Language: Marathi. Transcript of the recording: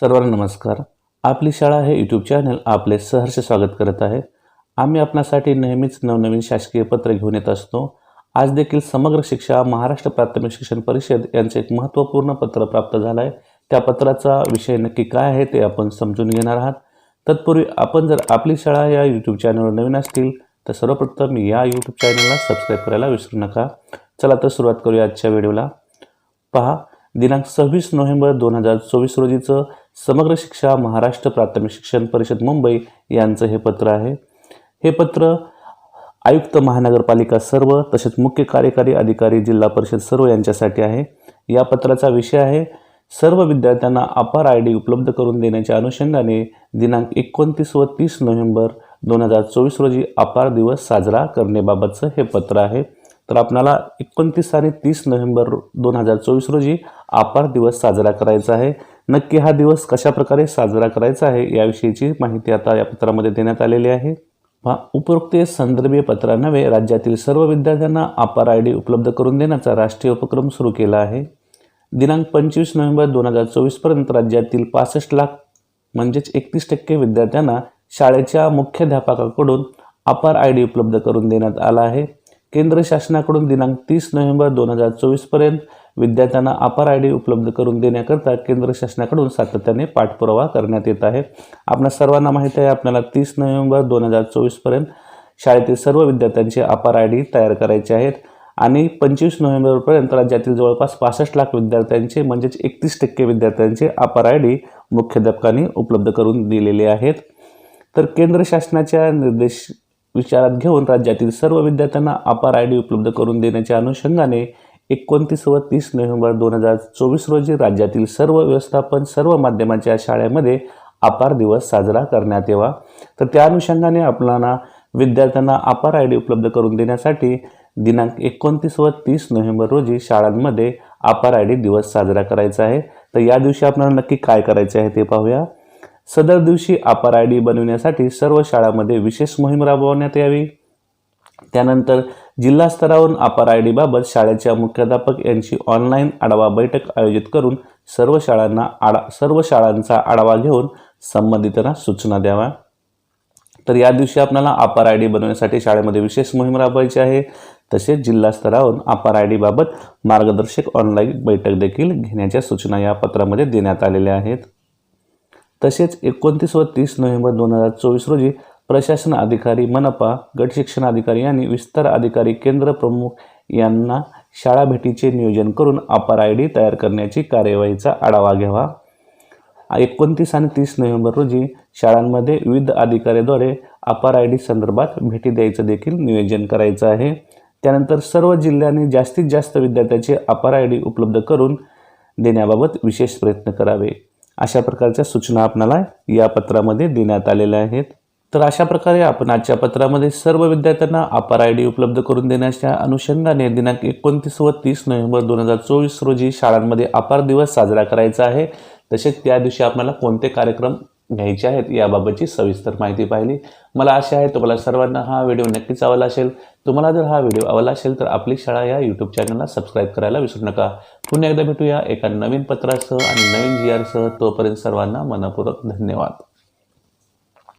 सर्वांना नमस्कार. आपली शाळा हे यूट्यूब चॅनल आपले सहर्ष स्वागत करत आहे. आम्ही आपणासाठी नेहमीच नवनवीन शासकीय पत्र घेऊन येत असतो. आज देखील समग्र शिक्षा महाराष्ट्र प्राथमिक शिक्षण परिषद यांचं एक महत्त्वपूर्ण पत्र प्राप्त झालं आहे त्या पत्राचा विषय नक्की काय आहे ते आपण समजून घेणार आहात. तत्पूर्वी आपण जर आपली शाळा या यूट्यूब चॅनलवर नवीन असतील तर सर्वप्रथम या यूट्यूब चॅनलला सबस्क्राईब करायला विसरू नका. चला तर सुरुवात करूया आजच्या व्हिडिओला. पहा दिनांक सव्वीस नोव्हेंबर दोन हजार चोवीस रोजीचं समग्र शिक्षा महाराष्ट्र प्राथमिक शिक्षण परिषद मुंबई यांचं हे पत्र आहे. हे पत्र आयुक्त महानगरपालिका सर्व तसेच मुख्य कार्यकारी अधिकारी जिल्हा परिषद सर्व यांच्यासाठी आहे. या पत्राचा विषय आहे सर्व विद्यार्थ्यांना अपार आय डी उपलब्ध करून देण्याच्या अनुषंगाने दिनांक एकोणतीस व तीस नोव्हेंबर दोन हजार चोवीस रोजी अपार दिवस साजरा करण्याबाबतचं हे पत्र आहे. तर आपणाला एकोणतीस आणि तीस नोव्हेंबर दोन हजार चोवीस रोजी अपार दिवस साजरा करायचा आहे. नक्की हा दिवस कशा प्रकारे साजरा करायचा आहे याविषयीची माहिती आता या पत्रामध्ये देण्यात आलेली आहे. हा उपरोक्त संदर्भीय पत्रानवे राज्यातील सर्व विद्यार्थ्यांना अपार आय डी उपलब्ध करून देण्याचा राष्ट्रीय उपक्रम सुरू केला आहे. दिनांक पंचवीस नोव्हेंबर दोन हजार चोवीसपर्यंत राज्यातील पासष्ट लाख म्हणजेच एकतीस टक्के विद्यार्थ्यांना शाळेच्या मुख्याध्यापकाकडून अपार आय डी उपलब्ध करून देण्यात आला आहे. केंद्र शासनाकडून दिनांक तीस नोव्हेंबर दोन हजार चोवीसपर्यंत विद्यार्थ्यांना अपार आय डी उपलब्ध करून देण्याकरता केंद्र शासनाकडून सातत्याने पाठपुरावा करण्यात येत आहे. आपणा सर्वांना माहीत आहे आपल्याला तीस नोव्हेंबर दोन हजार चोवीसपर्यंत शाळेतील सर्व विद्यार्थ्यांचे अपार आय डी तयार करायचे आहेत आणि पंचवीस नोव्हेंबरपर्यंत राज्यातील जवळपास पासष्ट लाख विद्यार्थ्यांचे म्हणजेच एकतीस टक्के विद्यार्थ्यांचे अपार आय डी मुख्याध्यापकांनी उपलब्ध करून दिलेले आहेत. तर केंद्र शासनाच्या निर्देश विचारात घेऊन राज्यातील सर्व विद्यार्थ्यांना अपार आय डी उपलब्ध करून देण्याच्या अनुषंगाने एकोणतीस व तीस नोव्हेंबर दोन हजार चोवीस रोजी राज्यातील सर्व व्यवस्थापन सर्व माध्यमांच्या शाळेमध्ये अपार दिवस साजरा करण्यात यावा. तर त्या अनुषंगाने आपल्याला विद्यार्थ्यांना अपार आय डी उपलब्ध करून देण्यासाठी दिनांक एकोणतीस व तीस नोव्हेंबर रोजी शाळांमध्ये अपार आय डी दिवस साजरा करायचा आहे. तर या दिवशी आपल्याला नक्की काय करायचे आहे ते पाहूया. सदर दिवशी अपार आय डी बनविण्यासाठी सर्व शाळांमध्ये विशेष मोहीम राबवण्यात यावी. त्यानंतर जिल्हा स्तरावरून अपार आय डीबाबत शाळेच्या मुख्याध्यापक यांची ऑनलाईन आढावा बैठक आयोजित करून सर्व शाळांना आढा सर्व शाळांचा आढावा घेऊन संबंधितांना सूचना द्याव्या. तर या दिवशी आपल्याला अपार आय डी बनवण्यासाठी शाळेमध्ये विशेष मोहीम राबवायची आहे. तसेच जिल्हा स्तरावरून अपार आय डीबाबत मार्गदर्शक ऑनलाईन बैठक देखील घेण्याच्या सूचना या पत्रामध्ये देण्यात आलेल्या आहेत. तसेच एकोणतीस व तीस नोव्हेंबर दोन हजार चोवीस रोजी प्रशासन अधिकारी मनपा गट शिक्षण अधिकारी आणि विस्तार अधिकारी केंद्र प्रमुख यांना शाळा भेटीचे नियोजन करून अपार आय डी तयार करण्याची कार्यवाहीचा आढावा घ्यावा. एकोणतीस आणि तीस नोव्हेंबर रोजी शाळांमध्ये विविध अधिकाऱ्याद्वारे अपार आय डी संदर्भात भेटी द्यायचं देखील नियोजन करायचं आहे. त्यानंतर सर्व जिल्ह्यांनी जास्तीत जास्त विद्यार्थ्याचे अपार आय डी उपलब्ध करून देण्याबाबत विशेष प्रयत्न करावे. अशा प्रकारच्या सूचना आपणाला या पत्रामध्ये देण्यात आलेल्या आहेत. तर अशा प्रकारे आपण आजच्या पत्रामध्ये सर्व विद्यार्थ्यांना अपार आय डी उपलब्ध करून देण्याच्या अनुषंगाने दिनांक एकोणतीस व तीस नोव्हेंबर दोन हजार चोवीस रोजी शाळांमध्ये अपार दिवस साजरा करायचा आहे. तसेच त्या दिवशी आपल्याला कोणते कार्यक्रम घ्यायचे आहेत याबाबतची सविस्तर माहिती पाहिली. मला आशा आहे तुम्हाला सर्वांना हा व्हिडिओ नक्कीच आवडला असेल. तुम्हाला जर हा व्हिडिओ आवडला असेल तर आपली शाळा या यूट्यूब चॅनलला सबस्क्राईब करायला विसरू नका. पुन्हा एकदा भेटूया एका नवीन पत्रासह आणि नवीन जी आरसह तोपर्यंत सर्वांना मनपूर्वक धन्यवाद.